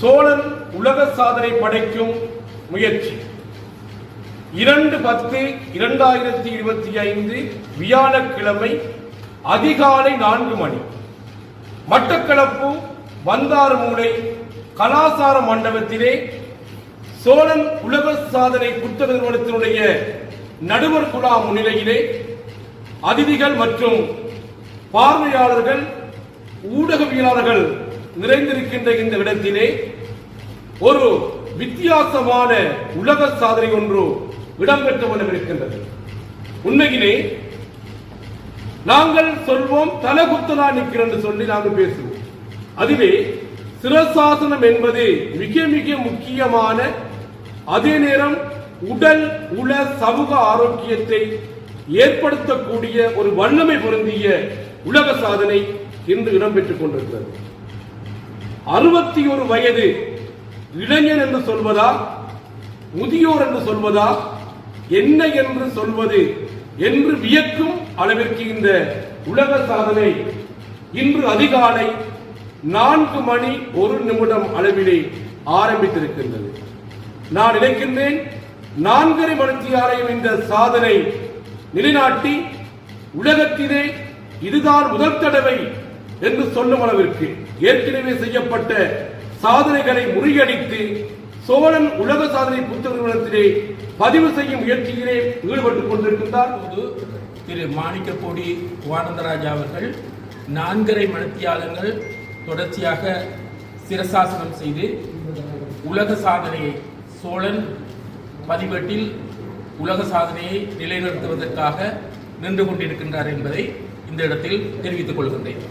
சோழன் உலக சாதனை படைக்கும் முயற்சி. இரண்டு பத்து இரண்டாயிரத்தி இருபத்தி ஐந்து வியாழக்கிழமை அதிகாலை நான்கு மணி. மட்டக்களப்பு வந்தாறுமூலை கலாசார மண்டபத்திலே சோழன் உலக சாதனை புத்தக நிறுவனத்தினுடைய நடுவர் குழா முன்னிலையிலே அதிதிகள் மற்றும் பார்வையாளர்கள் ஊடகவியலாளர்கள் நிறைந்திருக்கின்ற இந்த இடத்திலே ஒரு வித்தியாசமான உலக சாதனை ஒன்று இடம்பெற்ற வண்ணம் இருக்கின்றது. உண்மையிலே நாங்கள் சொல்வோம் தலகுத்தலா நிற்கிறோம் சொல்லி நாங்கள் பேசுவோம். அதுவே சிரசாசனம் என்பது மிக மிக முக்கியமான அதே நேரம் உடல் உள சமூக ஆரோக்கியத்தை ஏற்படுத்தக்கூடிய ஒரு வல்லமை பொருந்திய உலக சாதனை இன்று இடம்பெற்றுக் கொண்டிருக்கிறது. அறுபத்தி ஒரு வயது இளைஞன் என்று சொல்வதா? முதியோர் என்று சொல்வதா? என்ன என்று சொல்வது என்று வியக்கும் அளவிற்கு இந்த உலக சாதனை இன்று அதிகாலை நான்கு மணி ஒரு நிமிடம் அளவிலே ஆரம்பித்திருக்கின்றது. நான் நினைக்கின்றேன் நான்கரை மணித்தியாரையும் இந்த சாதனை நிலைநாட்டி உலகத்திலே இதுதான் முதல் தடவை என்று சொல்லும் அளவிற்கு ஏற்கனவே செய்யப்பட்ட சாதனைகளை முறியடித்து சோழன் உலக சாதனை புத்தக நிறுவனத்திலே பதிவு செய்யும் முயற்சியிலே ஈடுபட்டுக் கொண்டிருக்கின்றார். போது திரு மாணிக்கப்பொடி வானந்தராஜா அவர்கள் நான்கரை மணித்தியாலங்கள் தொடர்ச்சியாக சிரசாசனம் செய்து உலக சாதனையை சோழன் பதிவேட்டில் உலக சாதனையை நிலைநிறுத்துவதற்காக நின்று கொண்டிருக்கின்றார் என்பதை இந்த இடத்தில் தெரிவித்துக் கொள்கின்றேன்.